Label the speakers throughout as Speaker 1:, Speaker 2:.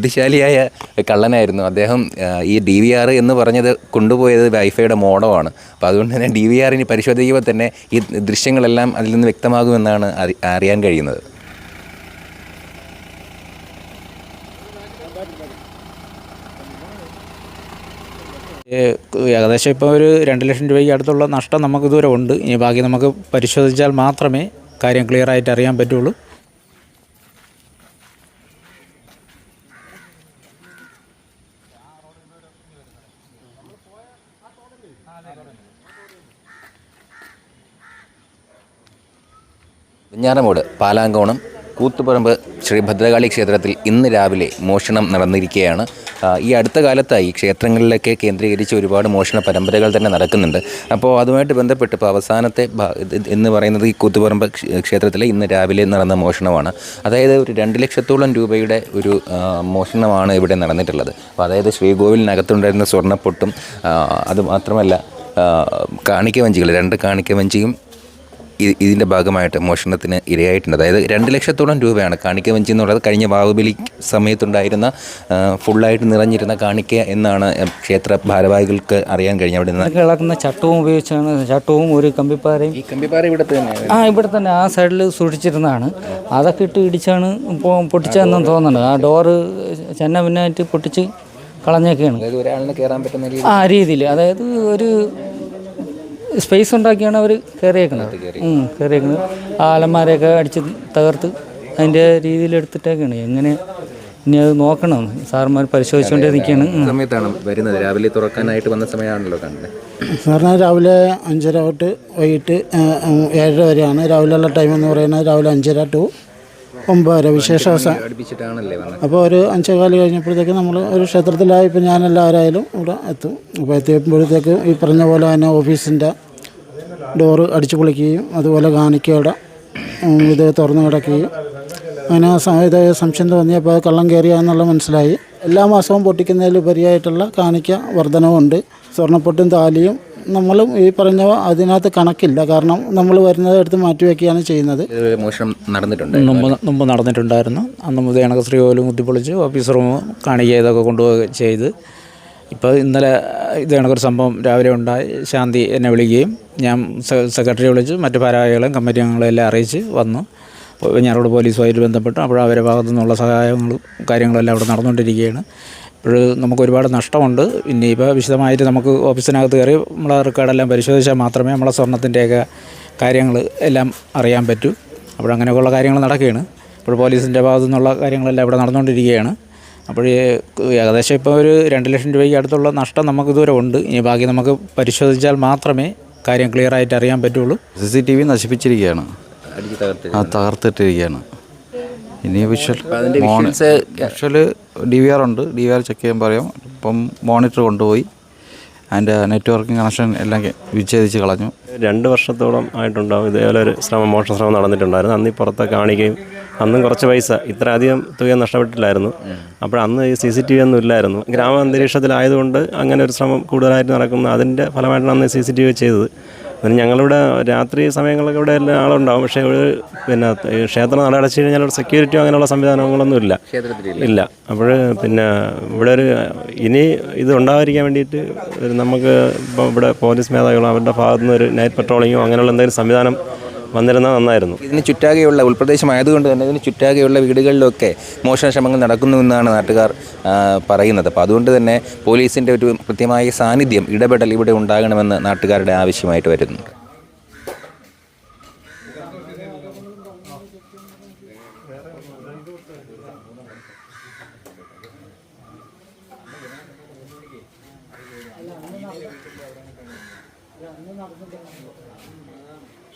Speaker 1: ബുദ്ധിശാലിയായ കള്ളനായിരുന്നു. അദ്ദേഹം ഈ D V R എന്ന് പറഞ്ഞത് കൊണ്ടുപോയത് വൈഫൈയുടെ മോഡമാണ്. അപ്പോൾ അതുകൊണ്ട് തന്നെ ഡി വി ആറിന് പരിശോധിക്കുമ്പോൾ തന്നെ ഈ ദൃശ്യങ്ങളെല്ലാം അതിൽ നിന്ന് വ്യക്തമാകുമെന്നാണ് അറി അറിയാൻ കഴിയുന്നത്.
Speaker 2: ഏകദേശം ഇപ്പോൾ ഒരു രണ്ട് ലക്ഷം രൂപയ്ക്ക് അടുത്തുള്ള നഷ്ടം നമുക്ക് ഇതുവരെ ഉണ്ട്. ഇനി ബാക്കി നമുക്ക് പരിശോധിച്ചാൽ മാത്രമേ കാര്യം ക്ലിയറായിട്ട് അറിയാൻ പറ്റുള്ളൂ.
Speaker 1: വെഞ്ഞാറമൂട് പാലാങ്കോണം കൂത്തുപറമ്പ് ശ്രീ ഭദ്രകാളി ക്ഷേത്രത്തിൽ ഇന്ന് രാവിലെ മോഷണം നടന്നിരിക്കുകയാണ്. ഈ അടുത്ത കാലത്തായി ക്ഷേത്രങ്ങളിലൊക്കെ കേന്ദ്രീകരിച്ച് ഒരുപാട് മോഷണ പരമ്പരകൾ തന്നെ നടക്കുന്നുണ്ട്. അപ്പോൾ അതുമായിട്ട് ബന്ധപ്പെട്ട് ഇപ്പോൾ അവസാനത്തെ എന്ന് പറയുന്നത് ഈ കൂത്തുപറമ്പ് ക്ഷേത്രത്തിലെ ഇന്ന് രാവിലെ നടന്ന മോഷണമാണ്. അതായത് ഒരു രണ്ട് ലക്ഷത്തോളം രൂപയുടെ ഒരു മോഷണമാണ് ഇവിടെ നടന്നിട്ടുള്ളത്. അപ്പോൾ അതായത് ശ്രീകോവിലിനകത്തുണ്ടായിരുന്ന സ്വർണപ്പൊട്ടും അത് മാത്രമല്ല കാണിക്കവഞ്ചികൾ വഞ്ചികൾ രണ്ട് കാണിക്ക വഞ്ചിയും ഇ- ഇതിന്റെ ഭാഗമായിട്ട് മോഷണത്തിന് ഇരയായിട്ടുണ്ട്. അതായത് രണ്ട് ലക്ഷത്തോളം രൂപയാണ് കാണിക്ക വഞ്ചി എന്നുള്ളത്. കഴിഞ്ഞ ബാഹുബലി സമയത്തുണ്ടായിരുന്ന ഫുള്ളായിട്ട് നിറഞ്ഞിരുന്ന കാണിക്ക എന്നാണ് ക്ഷേത്ര ഭാരവാഹികൾക്ക് അറിയാൻ കഴിഞ്ഞ അവിടെ നിന്ന്.
Speaker 3: കിളക്കുന്ന ചട്ടവും ഉപയോഗിച്ചാണ് ചട്ടവും ഒരു കമ്പിപ്പാറയും
Speaker 1: ഈ കമ്പിപ്പാറ ഇവിടെ തന്നെ
Speaker 3: ആ ഇവിടെ തന്നെ ആ സൈഡിൽ സൂക്ഷിച്ചിരുന്നതാണ്. അതൊക്കെ ഇട്ട് ഇടിച്ചാണ് ഇപ്പോൾ പൊട്ടിച്ചതെന്ന് തോന്നുന്നുണ്ട്. ആ ഡോറ് ചെന്ന പിന്നായിട്ട് പൊട്ടിച്ച് കളഞ്ഞൊക്കെയാണ്.
Speaker 1: അതായത് ഒരാളിന് കയറാൻ പറ്റുന്ന രീതി
Speaker 3: ആ രീതിയിൽ. അതായത് ഒരു സ്പേസ് ഉണ്ടാക്കിയാണ് അവർ കയറിയേക്കുന്നത് കയറിയേക്കുന്നത് ആ അലമാരയൊക്കെ അടിച്ച് തകർത്ത് അതിന്റെ രീതിയിൽ എടുത്തിട്ടേക്കാണ്. എങ്ങനെ ഇനി അത് നോക്കണം. സാർമാർ പരിശോധിച്ചുകൊണ്ടേ നിൽക്കുകയാണ്
Speaker 1: സമയത്താണ് വരുന്നത്. രാവിലെ തുറക്കാനായിട്ട് വന്ന സമയമാണല്ലോ കണ്ടത്
Speaker 4: സാറിന് രാവിലെ അഞ്ചര തൊട്ട് വൈകിട്ട് ഏഴര വരെയാണ്. രാവിലെയുള്ള ടൈം എന്ന് പറയുന്നത് രാവിലെ അഞ്ചര ടു ഒമ്പത് വരെ വിശേഷ അപ്പോൾ ഒരു അഞ്ചേകാൽ കഴിഞ്ഞപ്പോഴത്തേക്ക് നമ്മൾ ഒരു ക്ഷേത്രത്തിലായി ഇപ്പോൾ ഞാനെല്ലാവരായാലും ഇവിടെ എത്തും. അപ്പോൾ എത്തിയപ്പോഴത്തേക്ക് ഈ പറഞ്ഞ പോലെ തന്നെ ഓഫീസിന്റെ ഡോറ് അടിച്ചു പൊളിക്കുകയും അതുപോലെ കാണിക്കയുടെ ഇത് തുറന്നു കിടക്കുകയും. അങ്ങനെ ഇത് സംശയം തോന്നിയപ്പോൾ അത് കള്ളം കയറിയാന്നുള്ള മനസ്സിലായി. എല്ലാ മാസവും പൊട്ടിക്കുന്നതിലുപരിയായിട്ടുള്ള കാണിക്ക വർധനവുണ്ട്. സ്വർണപ്പൊട്ടും താലിയും നമ്മളും ഈ പറഞ്ഞ അതിനകത്ത് കണക്കില്ല. കാരണം നമ്മൾ വരുന്നത് എടുത്ത് മാറ്റി വയ്ക്കുകയാണ് ചെയ്യുന്നത്.
Speaker 1: മോഷണം നടന്നിട്ടുണ്ട്
Speaker 2: മുമ്പ് മുമ്പ് നടന്നിട്ടുണ്ടായിരുന്നു. അന്ന് മുതൽ ഇണകശ്രീ പോലും കുത്തിപ്പൊളിച്ച് ഓഫീസ് റൂം കാണിക്കുക ഇതൊക്കെ കൊണ്ടുപോവുക ചെയ്ത്. ഇപ്പോൾ ഇന്നലെ ഇത് കണക്കൊരു സംഭവം രാവിലെ ഉണ്ടായി. ശാന്തി എന്നെ വിളിക്കുകയും ഞാൻ സെക്രട്ടറി വിളിച്ച് മറ്റു ഭാരവാഹികളെയും കമ്മിറ്റി അംഗങ്ങളെല്ലാം അറിയിച്ച് വന്നു. ഞാനോട് പോലീസുമായിട്ട് ബന്ധപ്പെട്ടു. അപ്പോൾ അവരുടെ ഭാഗത്തു നിന്നുള്ള സഹായങ്ങളും കാര്യങ്ങളെല്ലാം അവിടെ നടന്നുകൊണ്ടിരിക്കുകയാണ്. ഇപ്പോൾ നമുക്ക് ഒരുപാട് നഷ്ടമുണ്ട്. ഇനിയിപ്പോൾ വിശദമായിട്ട് നമുക്ക് ഓഫീസിനകത്ത് കയറി നമ്മളെ റെക്കോർഡെല്ലാം പരിശോധിച്ചാൽ മാത്രമേ നമ്മളെ സ്വർണത്തിന്റെയൊക്കെ കാര്യങ്ങൾ എല്ലാം അറിയാൻ പറ്റൂ. അപ്പോൾ അങ്ങനെയൊക്കെയുള്ള കാര്യങ്ങൾ നടക്കുകയാണ്. ഇപ്പോൾ പോലീസിന്റെ ഭാഗത്തു നിന്നുള്ള കാര്യങ്ങളെല്ലാം ഇവിടെ നടന്നുകൊണ്ടിരിക്കുകയാണ്. അപ്പോൾ ഏകദേശം ഇപ്പോൾ ഒരു രണ്ട് ലക്ഷം രൂപയ്ക്ക് അടുത്തുള്ള നഷ്ടം നമുക്ക് ഇതുവരെ ഉണ്ട്. ഇനി ബാക്കി നമുക്ക് പരിശോധിച്ചാൽ മാത്രമേ കാര്യം ക്ലിയർ ആയിട്ട് അറിയാൻ പറ്റുള്ളൂ.
Speaker 5: സി സി ടി വി നശിപ്പിച്ചിരിക്കുകയാണ് ആ തകർത്തിട്ടിരിക്കുകയാണ്. ഇനി visual visual D V R ഉണ്ട്. ഡി വി ആർ ചെക്ക് ചെയ്യാൻ പറയാം. ഇപ്പം മോണിറ്റർ കൊണ്ടുപോയി. അതിന്റെ നെറ്റ്വർക്കിംഗ് കണക്ഷൻ എല്ലാം വിച്ഛേദിച്ച് കളഞ്ഞു.
Speaker 6: രണ്ട് വർഷത്തോളം ആയിട്ടുണ്ടാവും. ഇതേപോലെ ഒരു ശ്രമം മോഷണ ശ്രമം നടന്നിട്ടുണ്ടായിരുന്നു. അന്ന് ഈ പുറത്തെ കാണിക്കുകയും അന്നും കുറച്ച് പൈസ ഇത്ര അധികം തുക നഷ്ടപ്പെട്ടില്ലായിരുന്നു. അപ്പോൾ അന്ന് ഈ സി സി ടി വി ഒന്നും ഇല്ലായിരുന്നു. ഗ്രാമ അന്തരീക്ഷത്തിലായതുകൊണ്ട് അങ്ങനെ ഒരു ശ്രമം കൂടുതലായിട്ട് നടക്കുന്നു. അതിന്റെ ഫലമായിട്ടാണ് അന്ന് സി സി ടി വി ചെയ്തത്. അതിന് ഞങ്ങളിവിടെ രാത്രി സമയങ്ങളിലൊക്കെ ഇവിടെ എല്ലാ ആളുണ്ടാവും. പക്ഷേ ഒരു പിന്നെ ക്ഷേത്രം നട അടച്ചു കഴിഞ്ഞാൽ ഒരു സെക്യൂരിറ്റിയോ അങ്ങനെയുള്ള സംവിധാനങ്ങളൊന്നും ഇല്ല. ഇല്ല. അപ്പോൾ പിന്നെ ഇവിടെ ഒരു ഇനി ഇത് ഉണ്ടാകാതിരിക്കാൻ വേണ്ടിയിട്ട് നമുക്ക് ഇപ്പോൾ ഇവിടെ പോലീസ് മേധാവികളോ അവരുടെ ഭാഗത്തുനിന്ന് ഒരു നൈറ്റ് പട്രോളിങ്ങോ അങ്ങനെയുള്ള എന്തെങ്കിലും സംവിധാനം വന്നിരുന്നാൽ നന്നായിരുന്നു.
Speaker 1: ഇതിന് ചുറ്റാകെയുള്ള ഉൾപ്രദേശമായതുകൊണ്ട് തന്നെ ഇതിന് ചുറ്റാകെയുള്ള വീടുകളിലൊക്കെ മോഷണ ശ്രമങ്ങൾ നടക്കുന്നുവെന്നാണ് നാട്ടുകാർ പറയുന്നത്. അപ്പോൾ അതുകൊണ്ട് തന്നെ പോലീസിന്റെ ഒരു കൃത്യമായ സാന്നിധ്യം ഇടപെടൽ ഇവിടെ ഉണ്ടാകണമെന്ന് നാട്ടുകാരുടെ ആവശ്യമായിട്ട് വരുന്നു.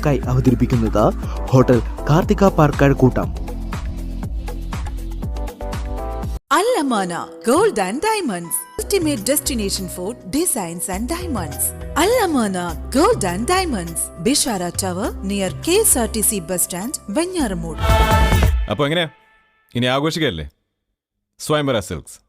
Speaker 1: ായി
Speaker 7: അവതരിപ്പിക്കുന്നത് ഹോട്ടൽ കാർത്തിക പാർക്കാട് കൂട്ടം Allamana Gold and Diamonds, ultimate destination for designs and diamonds. Allamana Gold and Diamonds, Bishara Tower near KSRTC bus stand, Venyaramud.
Speaker 8: അപ്പോൾ എങ്ങനെയാ ഇനി ആഘോഷിക്കല്ലേ സ്വയംവര സിൽക്സ്